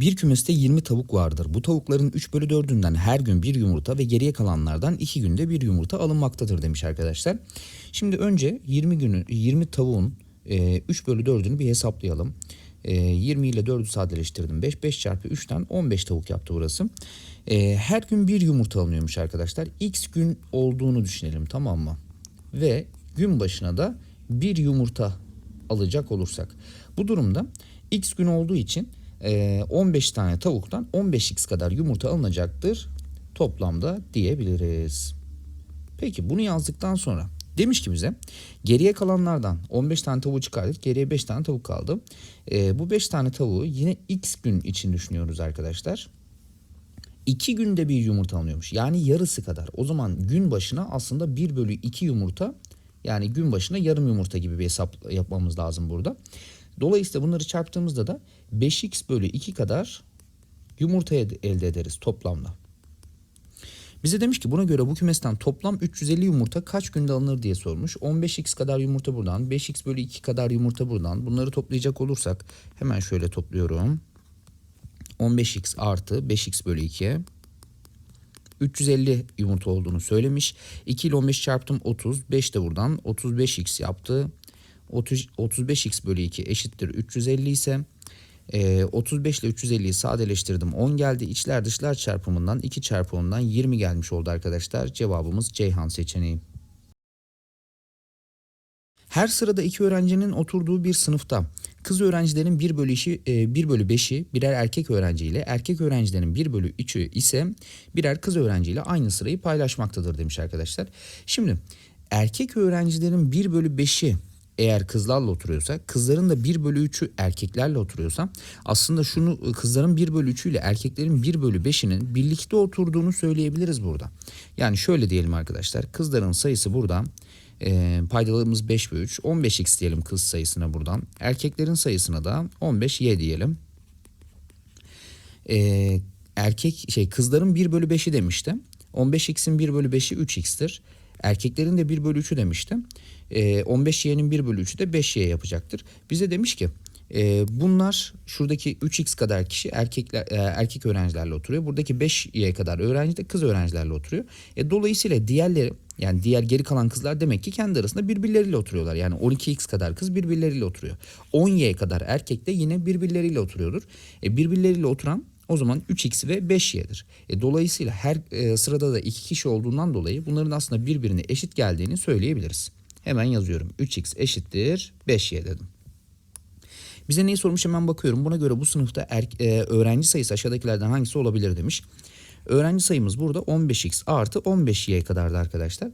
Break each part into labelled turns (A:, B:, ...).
A: Bir kümeste 20 tavuk vardır. Bu tavukların 3 bölü 4'ünden her gün bir yumurta ve geriye kalanlardan 2 günde bir yumurta alınmaktadır demiş arkadaşlar. Şimdi önce 20 günü 20 tavuğun e, 3 bölü 4'ünü bir hesaplayalım. E, 20 ile 4'ü sadeleştirdim. 5, 5 çarpı 3'ten 15 tavuk yaptı burası. E, her gün bir yumurta alınıyormuş arkadaşlar. X gün olduğunu düşünelim tamam mı? Ve gün başına da bir yumurta alacak olursak. Bu durumda X gün olduğu için 15 tane tavuktan 15x kadar yumurta alınacaktır toplamda diyebiliriz. Peki bunu yazdıktan sonra demiş ki bize geriye kalanlardan 15 tane tavuğu çıkardık geriye 5 tane tavuk kaldı. E, bu 5 tane tavuğu yine x gün için düşünüyoruz arkadaşlar. 2 günde bir yumurta alınıyormuş. Yani yarısı kadar. O zaman gün başına aslında 1 bölü 2 yumurta yani gün başına yarım yumurta gibi bir hesap yapmamız lazım burada. Dolayısıyla bunları çarptığımızda da 5x bölü 2 kadar yumurta elde ederiz toplamda. Bize demiş ki buna göre bu kümesten toplam 350 yumurta kaç günde alınır diye sormuş. 15x kadar yumurta buradan, 5x bölü 2 kadar yumurta buradan. Bunları toplayacak olursak hemen şöyle topluyorum. 15x artı 5x bölü 2 350 yumurta olduğunu söylemiş. 2 ile 15 çarptım 30. 5 de buradan 35x yaptı. 30, 35x bölü 2 eşittir 350 ise e, 35 ile 350'yi sadeleştirdim 10 geldi. İçler dışlar çarpımından 2 çarpı 10'dan 20 gelmiş oldu arkadaşlar. Cevabımız Ceyhan seçeneği. Her sırada iki öğrencinin oturduğu bir sınıfta kız öğrencilerin 1 bölü, işi, 1 bölü 5'i birer erkek öğrenciyle erkek öğrencilerin 1 bölü 3'ü ise birer kız öğrenciyle aynı sırayı paylaşmaktadır demiş arkadaşlar. Şimdi erkek öğrencilerin 1 bölü 5'i eğer kızlarla oturuyorsa kızların da 1 bölü 3'ü erkeklerle oturuyorsa aslında şunu kızların 1 bölü 3'ü ile erkeklerin 1 bölü 5'inin birlikte oturduğunu söyleyebiliriz burada. Yani şöyle diyelim arkadaşlar kızların sayısı burada e, paydalarımız 5 ve 3 15x diyelim kız sayısına buradan erkeklerin sayısına da 15y diyelim. E, erkek şey kızların 1 bölü 5'i demiştim. 15x'in 1 bölü 5'i 3x'tir. Erkeklerin de 1 bölü 3'ü demiştim. E, 15y'nin 1 bölü 3'ü de 5y yapacaktır. Bize demiş ki e, bunlar şuradaki 3x kadar kişi erkekler e, erkek öğrencilerle oturuyor. Buradaki 5y kadar öğrenci de kız öğrencilerle oturuyor. E, dolayısıyla diğerleri yani diğer geri kalan kızlar demek ki kendi arasında birbirleriyle oturuyorlar. Yani 12x kadar kız birbirleriyle oturuyor. 10y kadar erkek de yine birbirleriyle oturuyordur. E, birbirleriyle oturan o zaman 3x ve 5y'dir. E, dolayısıyla her e, sırada da iki kişi olduğundan dolayı bunların aslında birbirine eşit geldiğini söyleyebiliriz. Hemen yazıyorum. 3x eşittir 5y dedim. Bize neyi sormuş hemen bakıyorum. Buna göre bu sınıfta er, e, öğrenci sayısı aşağıdakilerden hangisi olabilir demiş. Öğrenci sayımız burada 15x artı 15y kadardı arkadaşlar.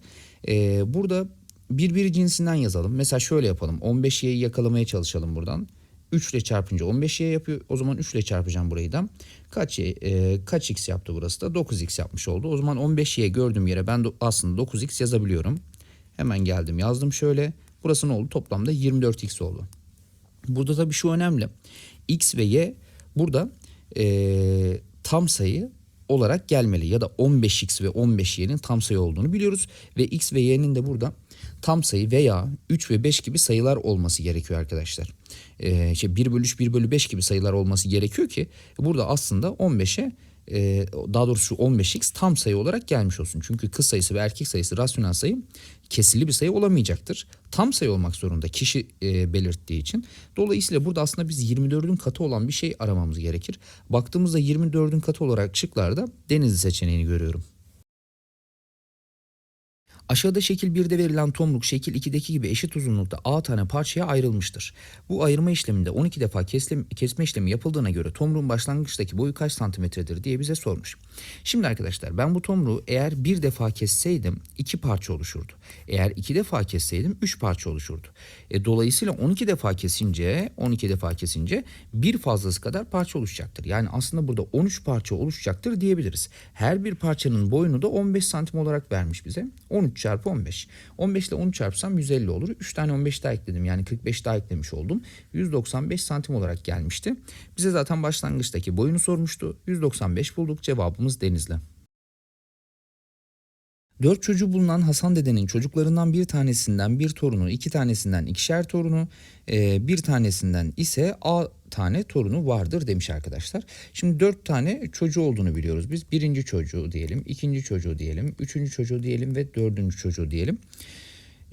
A: E, burada birbiri cinsinden yazalım. Mesela şöyle yapalım. 15y'yi yakalamaya çalışalım buradan. 3 ile çarpınca 15y yapıyor. O zaman 3 ile çarpacağım burayı da. Kaç, y, e, kaç x yaptı burası da? 9x yapmış oldu. O zaman 15y gördüğüm yere ben do, aslında 9x yazabiliyorum. Hemen geldim yazdım şöyle. Burası ne oldu? Toplamda 24x oldu. Burada tabii şu önemli. X ve Y burada e, tam sayı olarak gelmeli ya da 15x ve 15y'nin tam sayı olduğunu biliyoruz ve x ve y'nin de burada tam sayı veya 3 ve 5 gibi sayılar olması gerekiyor arkadaşlar. Ee, işte 1 bölü 3, 1 bölü 5 gibi sayılar olması gerekiyor ki burada aslında 15'e e, daha doğrusu 15x tam sayı olarak gelmiş olsun. Çünkü kız sayısı ve erkek sayısı rasyonel sayı kesirli bir sayı olamayacaktır. Tam sayı olmak zorunda kişi e, belirttiği için. Dolayısıyla burada aslında biz 24'ün katı olan bir şey aramamız gerekir. Baktığımızda 24'ün katı olarak şıklarda Denizli seçeneğini görüyorum. Aşağıda şekil 1'de verilen tomruk şekil 2'deki gibi eşit uzunlukta A tane parçaya ayrılmıştır. Bu ayırma işleminde 12 defa kesme, kesme işlemi yapıldığına göre tomruğun başlangıçtaki boyu kaç santimetredir diye bize sormuş. Şimdi arkadaşlar ben bu tomruğu eğer bir defa kesseydim 2 parça oluşurdu. Eğer 2 defa kesseydim 3 parça oluşurdu. E, dolayısıyla 12 defa kesince 12 defa kesince bir fazlası kadar parça oluşacaktır. Yani aslında burada 13 parça oluşacaktır diyebiliriz. Her bir parçanın boyunu da 15 santim olarak vermiş bize. 13 çarpı 15. 15 ile 10 çarpsam 150 olur. 3 tane 15 daha ekledim. Yani 45 daha eklemiş oldum. 195 santim olarak gelmişti. Bize zaten başlangıçtaki boyunu sormuştu. 195 bulduk. Cevabımız Denizli. Dört çocuğu bulunan Hasan dedenin çocuklarından bir tanesinden bir torunu, iki tanesinden ikişer torunu, e, bir tanesinden ise A tane torunu vardır demiş arkadaşlar. Şimdi dört tane çocuğu olduğunu biliyoruz biz. Birinci çocuğu diyelim, ikinci çocuğu diyelim, üçüncü çocuğu diyelim ve dördüncü çocuğu diyelim.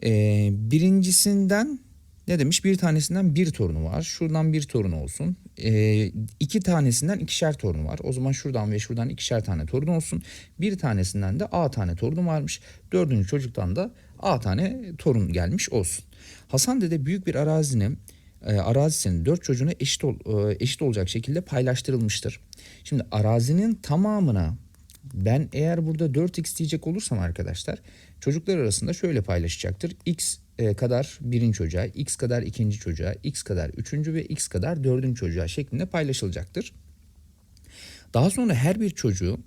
A: E, birincisinden ne demiş? Bir tanesinden bir torunu var. Şuradan bir torunu olsun. Ee, iki tanesinden ikişer torunu var. O zaman şuradan ve şuradan ikişer tane torun olsun. Bir tanesinden de A tane torunu varmış. Dördüncü çocuktan da A tane torun gelmiş olsun. Hasan dede büyük bir arazinin e, arazisinin dört çocuğuna eşit, ol, e, eşit olacak şekilde paylaştırılmıştır. Şimdi arazinin tamamına ben eğer burada 4x diyecek olursam arkadaşlar çocuklar arasında şöyle paylaşacaktır. x e, kadar birinci çocuğa, x kadar ikinci çocuğa, x kadar üçüncü ve x kadar dördüncü çocuğa şeklinde paylaşılacaktır. Daha sonra her bir çocuğu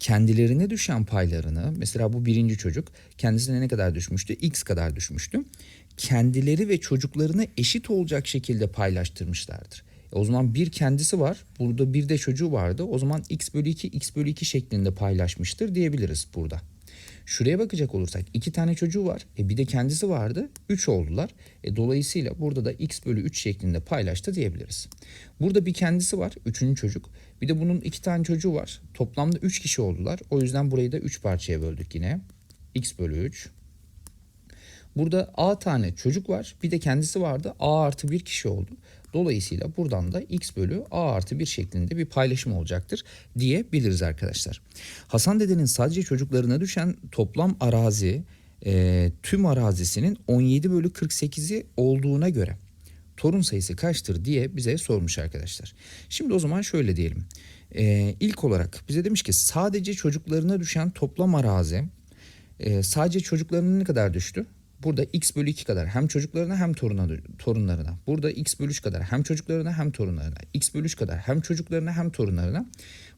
A: kendilerine düşen paylarını mesela bu birinci çocuk kendisine ne kadar düşmüştü? X kadar düşmüştü. Kendileri ve çocuklarına eşit olacak şekilde paylaştırmışlardır. E o zaman bir kendisi var. Burada bir de çocuğu vardı. O zaman x bölü 2 x bölü 2 şeklinde paylaşmıştır diyebiliriz burada. Şuraya bakacak olursak iki tane çocuğu var. E bir de kendisi vardı. 3 oldular. E dolayısıyla burada da x bölü 3 şeklinde paylaştı diyebiliriz. Burada bir kendisi var. Üçüncü çocuk. Bir de bunun iki tane çocuğu var. Toplamda 3 kişi oldular. O yüzden burayı da 3 parçaya böldük yine. x bölü 3. Burada A tane çocuk var. Bir de kendisi vardı. A artı bir kişi oldu. Dolayısıyla buradan da x bölü a artı 1 şeklinde bir paylaşım olacaktır diyebiliriz arkadaşlar. Hasan dedenin sadece çocuklarına düşen toplam arazi e, tüm arazisinin 17 bölü 48'i olduğuna göre torun sayısı kaçtır diye bize sormuş arkadaşlar. Şimdi o zaman şöyle diyelim. E, ilk olarak bize demiş ki sadece çocuklarına düşen toplam arazi e, sadece çocuklarına ne kadar düştü? Burada x bölü 2 kadar hem çocuklarına hem toruna, torunlarına. Burada x bölü 3 kadar hem çocuklarına hem torunlarına. x bölü 3 kadar hem çocuklarına hem torunlarına.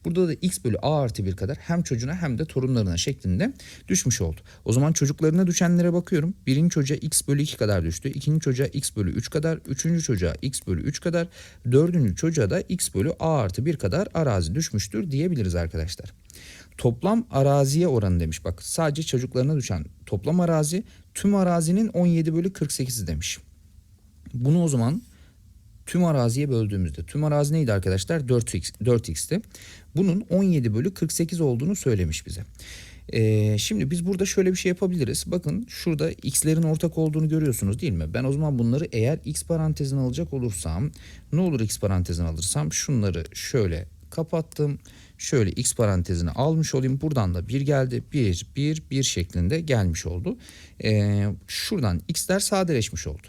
A: Burada da x bölü a artı 1 kadar hem çocuğuna hem de torunlarına şeklinde düşmüş oldu. O zaman çocuklarına düşenlere bakıyorum. Birinci çocuğa x bölü 2 kadar düştü. ikinci çocuğa x bölü 3 kadar. Üçüncü çocuğa x bölü 3 kadar. Dördüncü çocuğa da x bölü a artı 1 kadar arazi düşmüştür diyebiliriz arkadaşlar. Toplam araziye oranı demiş. Bak sadece çocuklarına düşen toplam arazi tüm arazinin 17 bölü 48'i demiş. Bunu o zaman tüm araziye böldüğümüzde tüm arazi neydi arkadaşlar? 4x, 4x'ti. Bunun 17 bölü 48 olduğunu söylemiş bize. Ee, şimdi biz burada şöyle bir şey yapabiliriz. Bakın şurada x'lerin ortak olduğunu görüyorsunuz değil mi? Ben o zaman bunları eğer x parantezine alacak olursam ne olur x parantezine alırsam şunları şöyle kapattım. Şöyle x parantezine almış olayım. Buradan da 1 geldi. 1, 1, 1 şeklinde gelmiş oldu. Ee, şuradan x'ler sadeleşmiş oldu.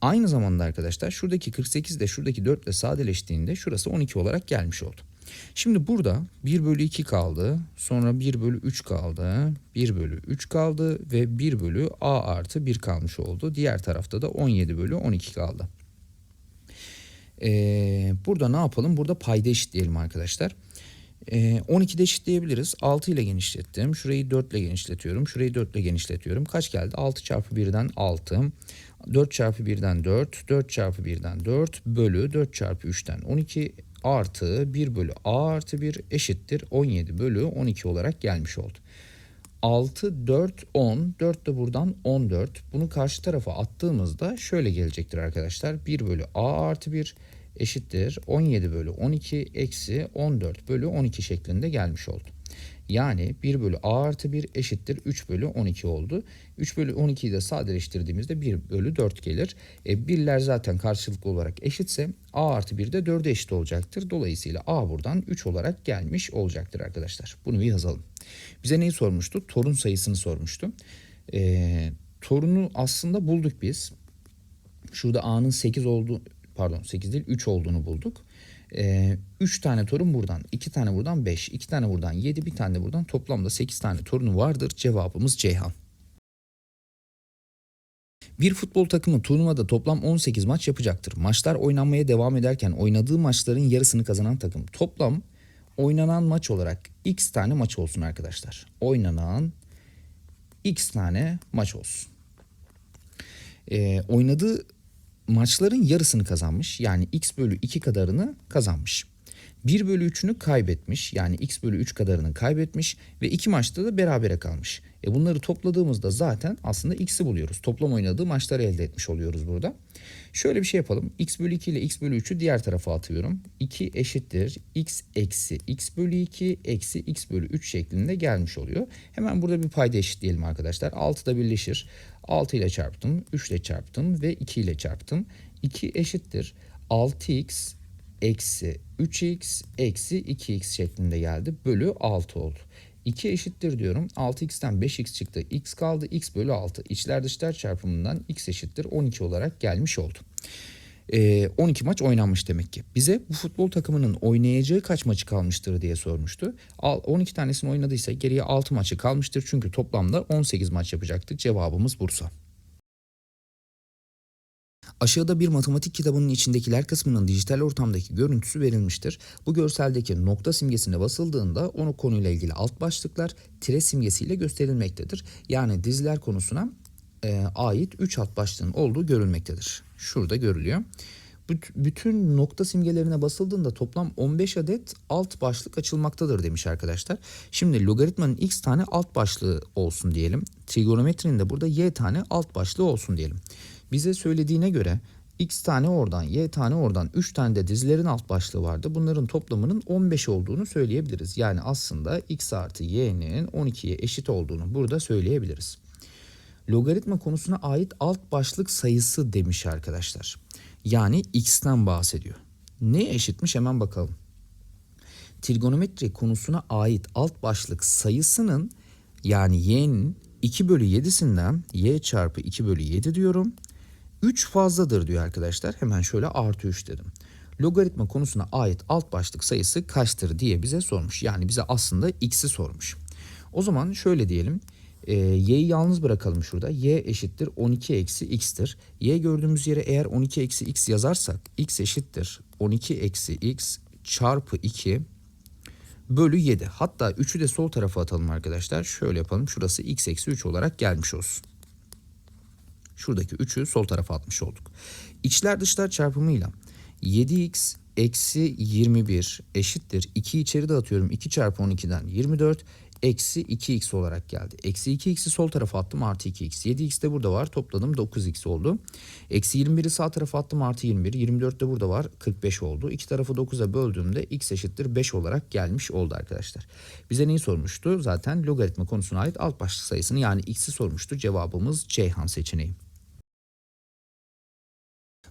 A: Aynı zamanda arkadaşlar şuradaki 48 de şuradaki 4 ile sadeleştiğinde şurası 12 olarak gelmiş oldu. Şimdi burada 1 bölü 2 kaldı. Sonra 1 bölü 3 kaldı. 1 bölü 3 kaldı ve 1 bölü a artı 1 kalmış oldu. Diğer tarafta da 17 bölü 12 kaldı. Ee, burada ne yapalım? Burada payda eşitleyelim arkadaşlar. Ee, 12'de eşitleyebiliriz. 6 ile genişlettim. Şurayı 4 ile genişletiyorum. Şurayı 4 ile genişletiyorum. Kaç geldi? 6 çarpı 1'den 6. 4 çarpı 1'den 4. 4 çarpı 1'den 4 bölü 4 çarpı 3'ten 12 artı 1 bölü a artı 1 eşittir 17 bölü 12 olarak gelmiş oldu. 6, 4, 10. 4 de buradan 14. Bunu karşı tarafa attığımızda şöyle gelecektir arkadaşlar. 1 bölü a artı 1 eşittir 17 bölü 12 eksi 14 bölü 12 şeklinde gelmiş oldu. Yani 1 bölü a artı 1 eşittir 3 bölü 12 oldu. 3 bölü 12'yi de sadeleştirdiğimizde 1 bölü 4 gelir. E, birler zaten karşılıklı olarak eşitse a artı 1 de 4'e eşit olacaktır. Dolayısıyla a buradan 3 olarak gelmiş olacaktır arkadaşlar. Bunu bir yazalım. Bize neyi sormuştu? Torun sayısını sormuştu. E, torunu aslında bulduk biz. Şurada a'nın 8 olduğu pardon 8 değil 3 olduğunu bulduk. 3 ee, tane torun buradan, 2 tane buradan 5, 2 tane buradan 7, bir tane de buradan toplamda 8 tane torunu vardır. Cevabımız Ceyhan. Bir futbol takımı turnuvada toplam 18 maç yapacaktır. Maçlar oynanmaya devam ederken oynadığı maçların yarısını kazanan takım toplam oynanan maç olarak x tane maç olsun arkadaşlar. Oynanan x tane maç olsun. Ee, oynadığı maçların yarısını kazanmış. Yani x bölü 2 kadarını kazanmış. 1 bölü 3'ünü kaybetmiş. Yani x bölü 3 kadarını kaybetmiş ve iki maçta da berabere kalmış. E bunları topladığımızda zaten aslında x'i buluyoruz. Toplam oynadığı maçları elde etmiş oluyoruz burada. Şöyle bir şey yapalım. x bölü 2 ile x bölü 3'ü diğer tarafa atıyorum. 2 eşittir x eksi x bölü 2 eksi x bölü 3 şeklinde gelmiş oluyor. Hemen burada bir payda eşitleyelim arkadaşlar. 6 da birleşir. 6 ile çarptım, 3 ile çarptım ve 2 ile çarptım. 2 eşittir 6x eksi 3x eksi 2x şeklinde geldi. Bölü 6 oldu. 2 eşittir diyorum. 6x'ten 5x çıktı. x kaldı. x bölü 6. İçler dışlar çarpımından x eşittir 12 olarak gelmiş oldu. Ee, 12 maç oynanmış demek ki. Bize bu futbol takımının oynayacağı kaç maçı kalmıştır diye sormuştu. Al- 12 tanesini oynadıysa geriye 6 maçı kalmıştır. Çünkü toplamda 18 maç yapacaktık. Cevabımız Bursa. Aşağıda bir matematik kitabının içindekiler kısmının dijital ortamdaki görüntüsü verilmiştir. Bu görseldeki nokta simgesine basıldığında onu konuyla ilgili alt başlıklar tire simgesiyle gösterilmektedir. Yani diziler konusuna e, ait 3 alt başlığın olduğu görülmektedir. Şurada görülüyor. Büt- Bütün nokta simgelerine basıldığında toplam 15 adet alt başlık açılmaktadır demiş arkadaşlar. Şimdi logaritmanın x tane alt başlığı olsun diyelim. Trigonometrinin de burada y tane alt başlığı olsun diyelim. Bize söylediğine göre x tane oradan, y tane oradan, 3 tane de dizilerin alt başlığı vardı. Bunların toplamının 15 olduğunu söyleyebiliriz. Yani aslında x artı y'nin 12'ye eşit olduğunu burada söyleyebiliriz. Logaritma konusuna ait alt başlık sayısı demiş arkadaşlar. Yani x'ten bahsediyor. Ne eşitmiş hemen bakalım. Trigonometri konusuna ait alt başlık sayısının yani y'nin 2 bölü 7'sinden y çarpı 2 bölü 7 diyorum. 3 fazladır diyor arkadaşlar. Hemen şöyle artı 3 dedim. Logaritma konusuna ait alt başlık sayısı kaçtır diye bize sormuş. Yani bize aslında x'i sormuş. O zaman şöyle diyelim. E, y'yi yalnız bırakalım şurada. y eşittir 12 eksi x'tir. y gördüğümüz yere eğer 12 eksi x yazarsak x eşittir 12 eksi x çarpı 2 bölü 7. Hatta 3'ü de sol tarafa atalım arkadaşlar. Şöyle yapalım. Şurası x eksi 3 olarak gelmiş olsun. Şuradaki 3'ü sol tarafa atmış olduk. İçler dışlar çarpımıyla 7x eksi 21 eşittir. 2 içeri de atıyorum. 2 çarpı 12'den 24 eksi 2x olarak geldi. Eksi 2x'i sol tarafa attım artı 2x. 7x de burada var topladım 9x oldu. Eksi 21'i sağ tarafa attım artı 21. 24 de burada var 45 oldu. İki tarafı 9'a böldüğümde x eşittir 5 olarak gelmiş oldu arkadaşlar. Bize neyi sormuştu? Zaten logaritma konusuna ait alt başlık sayısını yani x'i sormuştu. Cevabımız Ceyhan seçeneği.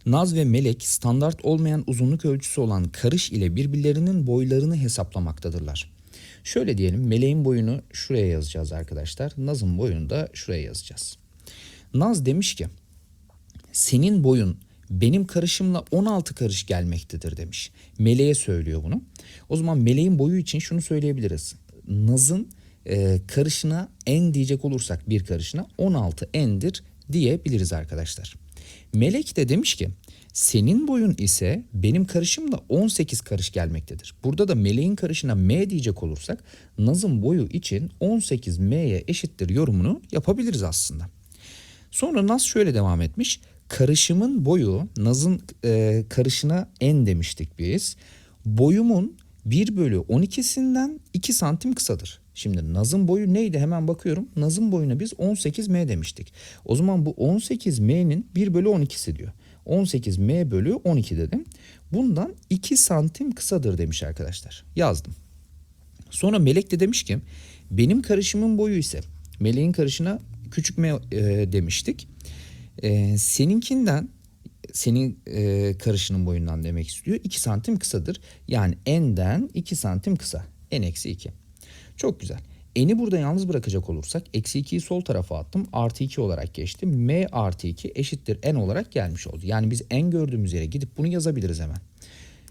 A: Naz ve Melek standart olmayan uzunluk ölçüsü olan karış ile birbirlerinin boylarını hesaplamaktadırlar. Şöyle diyelim Meleğin boyunu şuraya yazacağız arkadaşlar. Naz'ın boyunu da şuraya yazacağız. Naz demiş ki senin boyun benim karışımla 16 karış gelmektedir demiş. Meleğe söylüyor bunu. O zaman meleğin boyu için şunu söyleyebiliriz. Naz'ın e, karışına en diyecek olursak bir karışına 16 endir diyebiliriz arkadaşlar. Melek de demiş ki senin boyun ise benim karışımla 18 karış gelmektedir. Burada da meleğin karışına m diyecek olursak Naz'ın boyu için 18 m'ye eşittir yorumunu yapabiliriz aslında. Sonra Naz şöyle devam etmiş. Karışımın boyu Naz'ın e, karışına n demiştik biz. Boyumun 1 bölü 12'sinden 2 santim kısadır. Şimdi Naz'ın boyu neydi hemen bakıyorum. Naz'ın boyuna biz 18m demiştik. O zaman bu 18m'nin 1 bölü 12'si diyor. 18m bölü 12 dedim. Bundan 2 santim kısadır demiş arkadaşlar. Yazdım. Sonra Melek de demiş ki benim karışımın boyu ise Meleğin karışına küçük m e, demiştik. E, seninkinden senin e, karışının boyundan demek istiyor. 2 santim kısadır. Yani n'den 2 santim kısa. n eksi 2. Çok güzel. N'i burada yalnız bırakacak olursak eksi 2'yi sol tarafa attım. Artı 2 olarak geçti. M artı 2 eşittir n olarak gelmiş oldu. Yani biz n gördüğümüz yere gidip bunu yazabiliriz hemen.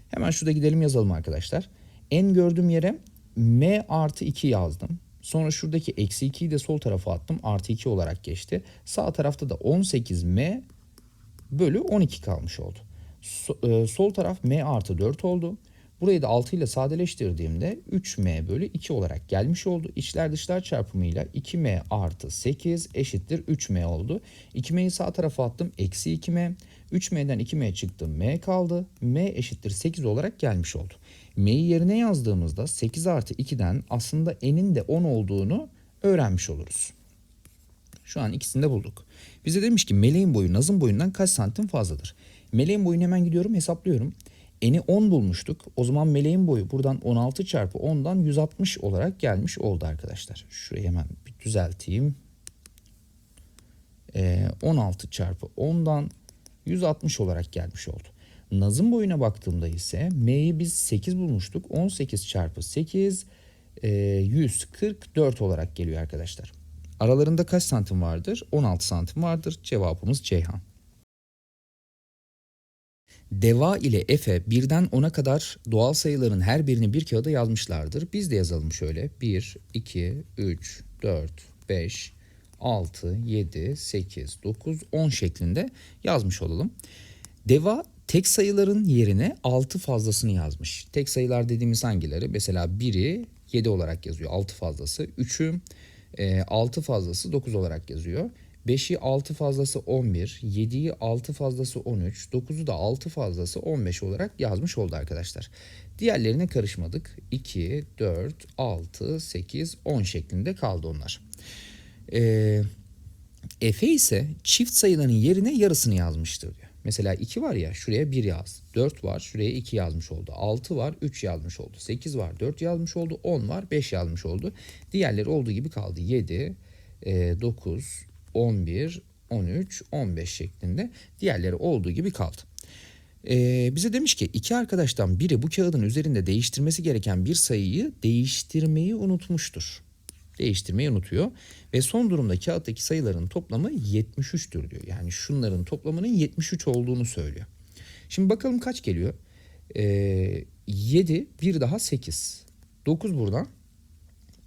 A: Hemen şurada gidelim yazalım arkadaşlar. N gördüğüm yere m artı 2 yazdım. Sonra şuradaki eksi 2'yi de sol tarafa attım. Artı 2 olarak geçti. Sağ tarafta da 18m bölü 12 kalmış oldu. So- e, sol taraf m artı 4 oldu. Burayı da 6 ile sadeleştirdiğimde 3m bölü 2 olarak gelmiş oldu. İçler dışlar çarpımıyla 2m artı 8 eşittir 3m oldu. 2m'yi sağ tarafa attım. Eksi 2m. 3m'den 2m çıktı. m kaldı. m eşittir 8 olarak gelmiş oldu. m'yi yerine yazdığımızda 8 artı 2'den aslında n'in de 10 olduğunu öğrenmiş oluruz. Şu an ikisini de bulduk. Bize demiş ki meleğin boyu Naz'ın boyundan kaç santim fazladır? Meleğin boyunu hemen gidiyorum hesaplıyorum. Eni 10 bulmuştuk. O zaman meleğin boyu buradan 16 çarpı 10'dan 160 olarak gelmiş oldu arkadaşlar. Şurayı hemen bir düzelteyim. Ee, 16 çarpı 10'dan 160 olarak gelmiş oldu. Naz'ın boyuna baktığımda ise M'yi biz 8 bulmuştuk. 18 çarpı 8 e, 144 olarak geliyor arkadaşlar. Aralarında kaç santim vardır? 16 santim vardır. Cevabımız Ceyhan. Deva ile Efe birden 10'a kadar doğal sayıların her birini bir kağıda yazmışlardır. Biz de yazalım şöyle. 1, 2, 3, 4, 5, 6, 7, 8, 9, 10 şeklinde yazmış olalım. Deva tek sayıların yerine 6 fazlasını yazmış. Tek sayılar dediğimiz hangileri? Mesela 1'i 7 olarak yazıyor 6 fazlası. 3'ü 6 fazlası 9 olarak yazıyor. 5'i 6 fazlası 11, 7'yi 6 fazlası 13, 9'u da 6 fazlası 15 olarak yazmış oldu arkadaşlar. Diğerlerine karışmadık. 2, 4, 6, 8, 10 şeklinde kaldı onlar. Ee, Efe ise çift sayıların yerine yarısını yazmıştır diyor. Mesela 2 var ya şuraya 1 yaz. 4 var şuraya 2 yazmış oldu. 6 var 3 yazmış oldu. 8 var 4 yazmış oldu. 10 var 5 yazmış oldu. Diğerleri olduğu gibi kaldı. 7, 9, 11, 13, 15 şeklinde diğerleri olduğu gibi kaldı. Ee, bize demiş ki iki arkadaştan biri bu kağıdın üzerinde değiştirmesi gereken bir sayıyı değiştirmeyi unutmuştur. Değiştirmeyi unutuyor ve son durumda kağıttaki sayıların toplamı 73'tür diyor. Yani şunların toplamının 73 olduğunu söylüyor. Şimdi bakalım kaç geliyor? Ee, 7, bir daha 8. 9 buradan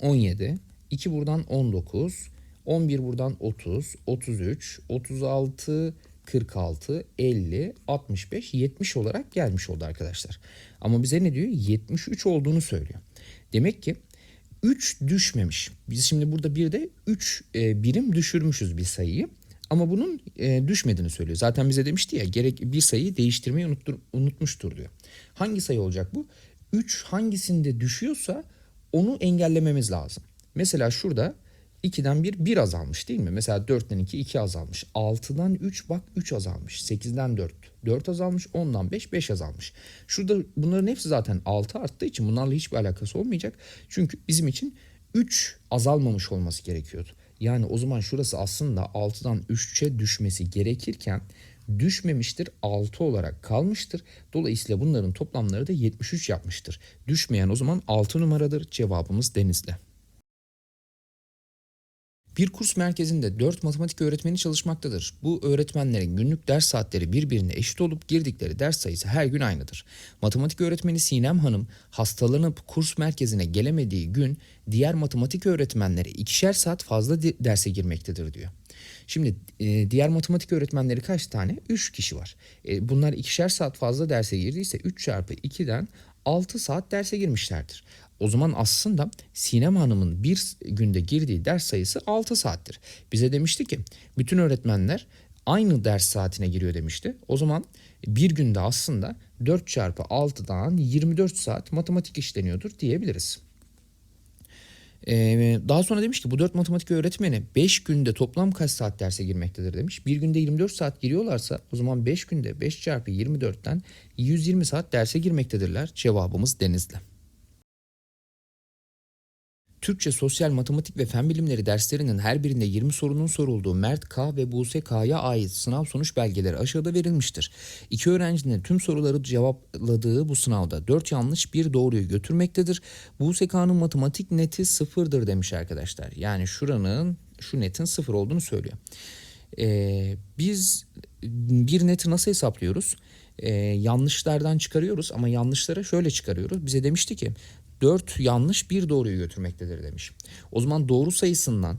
A: 17, 2 buradan 19, 11 buradan 30, 33, 36, 46, 50, 65, 70 olarak gelmiş oldu arkadaşlar. Ama bize ne diyor? 73 olduğunu söylüyor. Demek ki 3 düşmemiş. Biz şimdi burada bir de 3 e, birim düşürmüşüz bir sayıyı. Ama bunun e, düşmediğini söylüyor. Zaten bize demişti ya gerek bir sayıyı değiştirmeyi unuttur, unutmuştur diyor. Hangi sayı olacak bu? 3 hangisinde düşüyorsa onu engellememiz lazım. Mesela şurada 2'den 1 1 azalmış değil mi? Mesela 4'ten 2 2 azalmış. 6'dan 3 bak 3 azalmış. 8'den 4 4 azalmış. 10'dan 5 5 azalmış. Şurada bunların hepsi zaten 6 arttığı için bunlarla hiçbir alakası olmayacak. Çünkü bizim için 3 azalmamış olması gerekiyordu. Yani o zaman şurası aslında 6'dan 3'e düşmesi gerekirken düşmemiştir 6 olarak kalmıştır. Dolayısıyla bunların toplamları da 73 yapmıştır. Düşmeyen o zaman 6 numaradır. Cevabımız Denizli. Bir kurs merkezinde 4 matematik öğretmeni çalışmaktadır. Bu öğretmenlerin günlük ders saatleri birbirine eşit olup girdikleri ders sayısı her gün aynıdır. Matematik öğretmeni Sinem Hanım hastalanıp kurs merkezine gelemediği gün diğer matematik öğretmenleri ikişer saat fazla derse girmektedir diyor. Şimdi e, diğer matematik öğretmenleri kaç tane? 3 kişi var. E, bunlar ikişer saat fazla derse girdiyse 3 çarpı 2'den 6 saat derse girmişlerdir. O zaman aslında Sinem Hanım'ın bir günde girdiği ders sayısı 6 saattir. Bize demişti ki bütün öğretmenler aynı ders saatine giriyor demişti. O zaman bir günde aslında 4 çarpı 6'dan 24 saat matematik işleniyordur diyebiliriz. Ee, daha sonra demiş ki bu 4 matematik öğretmeni 5 günde toplam kaç saat derse girmektedir demiş. Bir günde 24 saat giriyorlarsa o zaman 5 günde 5 çarpı 24'ten 120 saat derse girmektedirler. Cevabımız Denizli. Türkçe, sosyal, matematik ve fen bilimleri derslerinin her birinde 20 sorunun sorulduğu Mert K ve Buse K'ya ait sınav sonuç belgeleri aşağıda verilmiştir. İki öğrencinin tüm soruları cevapladığı bu sınavda 4 yanlış bir doğruyu götürmektedir. Buse K'nın matematik neti sıfırdır demiş arkadaşlar. Yani şuranın şu netin sıfır olduğunu söylüyor. Ee, biz bir neti nasıl hesaplıyoruz? Ee, yanlışlardan çıkarıyoruz ama yanlışları şöyle çıkarıyoruz. Bize demişti ki 4 yanlış bir doğruyu götürmektedir demiş. O zaman doğru sayısından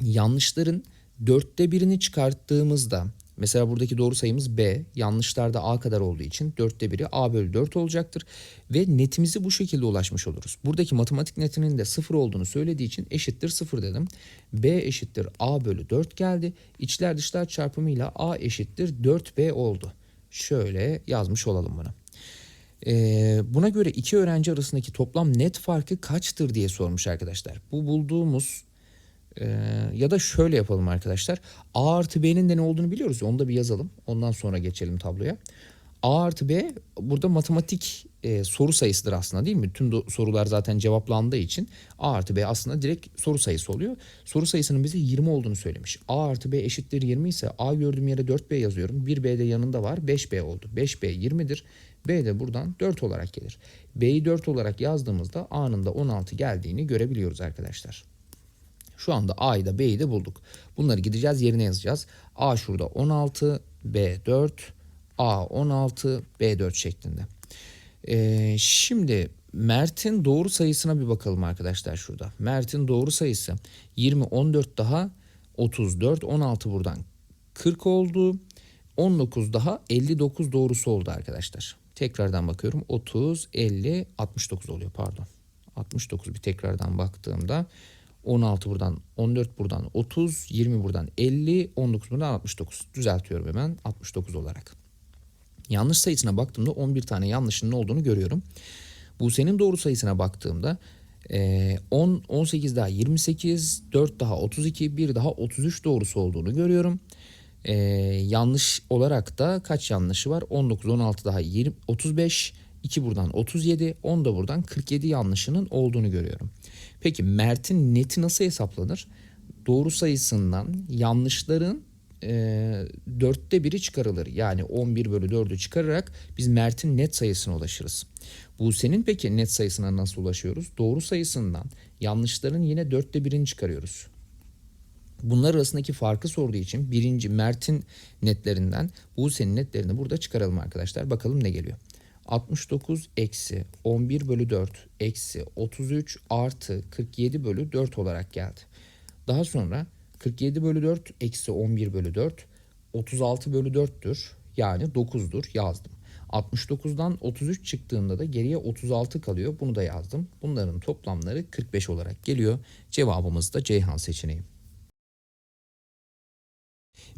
A: yanlışların dörtte birini çıkarttığımızda Mesela buradaki doğru sayımız B. Yanlışlarda A kadar olduğu için 4'te biri A bölü 4 olacaktır. Ve netimizi bu şekilde ulaşmış oluruz. Buradaki matematik netinin de 0 olduğunu söylediği için eşittir 0 dedim. B eşittir A bölü 4 geldi. İçler dışlar çarpımıyla A eşittir 4B oldu. Şöyle yazmış olalım bunu. Ee, buna göre iki öğrenci arasındaki toplam net farkı kaçtır diye sormuş arkadaşlar. Bu bulduğumuz e, ya da şöyle yapalım arkadaşlar. A artı B'nin de ne olduğunu biliyoruz. ya, Onu da bir yazalım. Ondan sonra geçelim tabloya. A artı B burada matematik e, soru sayısıdır aslında değil mi? Tüm sorular zaten cevaplandığı için A artı B aslında direkt soru sayısı oluyor. Soru sayısının bize 20 olduğunu söylemiş. A artı B eşittir 20 ise A gördüğüm yere 4B yazıyorum. 1B de yanında var 5B oldu. 5B 20'dir. B de buradan 4 olarak gelir. B'yi 4 olarak yazdığımızda A'nın da 16 geldiğini görebiliyoruz arkadaşlar. Şu anda A'yı da B'yi de bulduk. Bunları gideceğiz yerine yazacağız. A şurada 16, B 4, A 16, B 4 şeklinde. Ee, şimdi Mert'in doğru sayısına bir bakalım arkadaşlar şurada. Mert'in doğru sayısı 20, 14 daha 34, 16 buradan 40 oldu. 19 daha 59 doğrusu oldu arkadaşlar. Tekrardan bakıyorum. 30, 50, 69 oluyor pardon. 69 bir tekrardan baktığımda 16 buradan 14 buradan 30 20 buradan 50 19 buradan 69 düzeltiyorum hemen 69 olarak. Yanlış sayısına baktığımda 11 tane yanlışın ne olduğunu görüyorum. Buse'nin doğru sayısına baktığımda eee, 10 18 daha 28 4 daha 32 1 daha 33 doğrusu olduğunu görüyorum. Eee, yanlış olarak da kaç yanlışı var? 19 16 daha 20 35 2 buradan 37 10 da buradan 47 yanlışının olduğunu görüyorum. Peki Mert'in neti nasıl hesaplanır? Doğru sayısından yanlışların e, dörtte biri çıkarılır. Yani 11 bölü 4'ü çıkararak biz Mert'in net sayısına ulaşırız. Buse'nin peki net sayısına nasıl ulaşıyoruz? Doğru sayısından yanlışların yine dörtte birini çıkarıyoruz. Bunlar arasındaki farkı sorduğu için birinci Mert'in netlerinden Buse'nin netlerini burada çıkaralım arkadaşlar. Bakalım ne geliyor. 69 eksi 11 bölü 4 eksi 33 artı 47 bölü 4 olarak geldi. Daha sonra 47 bölü 4 eksi 11 bölü 4 36 bölü 4'tür yani 9'dur yazdım. 69'dan 33 çıktığında da geriye 36 kalıyor bunu da yazdım. Bunların toplamları 45 olarak geliyor. Cevabımız da Ceyhan seçeneği.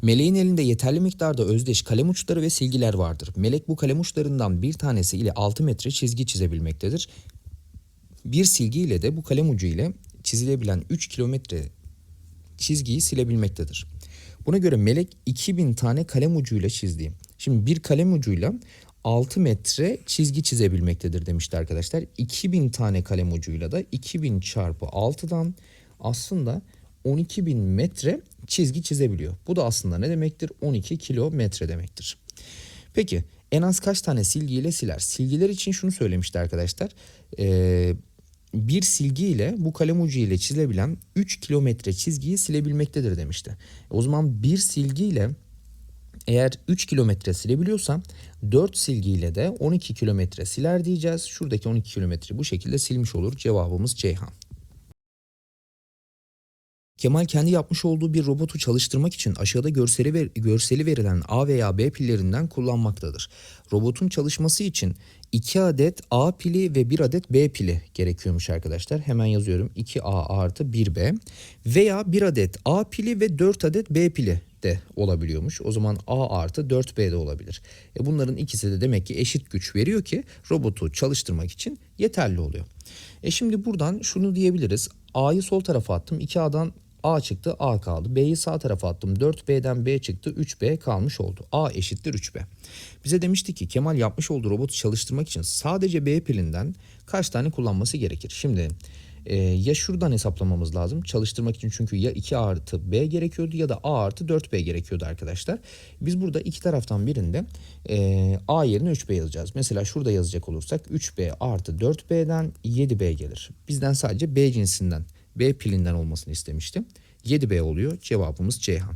A: Meleğin elinde yeterli miktarda özdeş kalem uçları ve silgiler vardır. Melek bu kalem uçlarından bir tanesi ile 6 metre çizgi çizebilmektedir. Bir silgi ile de bu kalem ucu ile çizilebilen 3 kilometre çizgiyi silebilmektedir. Buna göre Melek 2000 tane kalem ucuyla çizdi. Şimdi bir kalem ucuyla 6 metre çizgi çizebilmektedir demişti arkadaşlar. 2000 tane kalem ucuyla da 2000 çarpı 6'dan aslında 12.000 metre çizgi çizebiliyor. Bu da aslında ne demektir? 12 kilometre demektir. Peki en az kaç tane silgiyle siler? Silgiler için şunu söylemişti arkadaşlar. Ee, bir silgi ile bu kalem ucu ile çizilebilen 3 kilometre çizgiyi silebilmektedir demişti. O zaman bir silgi ile eğer 3 kilometre silebiliyorsam 4 silgiyle de 12 kilometre siler diyeceğiz. Şuradaki 12 kilometreyi bu şekilde silmiş olur. Cevabımız Ceyhan. Kemal kendi yapmış olduğu bir robotu çalıştırmak için aşağıda görseli, ver- görseli verilen A veya B pillerinden kullanmaktadır. Robotun çalışması için 2 adet A pili ve 1 adet B pili gerekiyormuş arkadaşlar. Hemen yazıyorum 2A artı 1B veya 1 adet A pili ve 4 adet B pili de olabiliyormuş. O zaman A artı 4B de olabilir. E bunların ikisi de demek ki eşit güç veriyor ki robotu çalıştırmak için yeterli oluyor. E şimdi buradan şunu diyebiliriz. A'yı sol tarafa attım. 2A'dan A çıktı A kaldı. B'yi sağ tarafa attım. 4B'den B çıktı. 3B kalmış oldu. A eşittir 3B. Bize demişti ki Kemal yapmış olduğu robotu çalıştırmak için sadece B pilinden kaç tane kullanması gerekir? Şimdi e, ya şuradan hesaplamamız lazım. Çalıştırmak için çünkü ya 2A artı B gerekiyordu ya da A artı 4B gerekiyordu arkadaşlar. Biz burada iki taraftan birinde e, A yerine 3B yazacağız. Mesela şurada yazacak olursak 3B artı 4B'den 7B gelir. Bizden sadece B cinsinden B pilinden olmasını istemiştim. 7B oluyor. Cevabımız Ceyhan.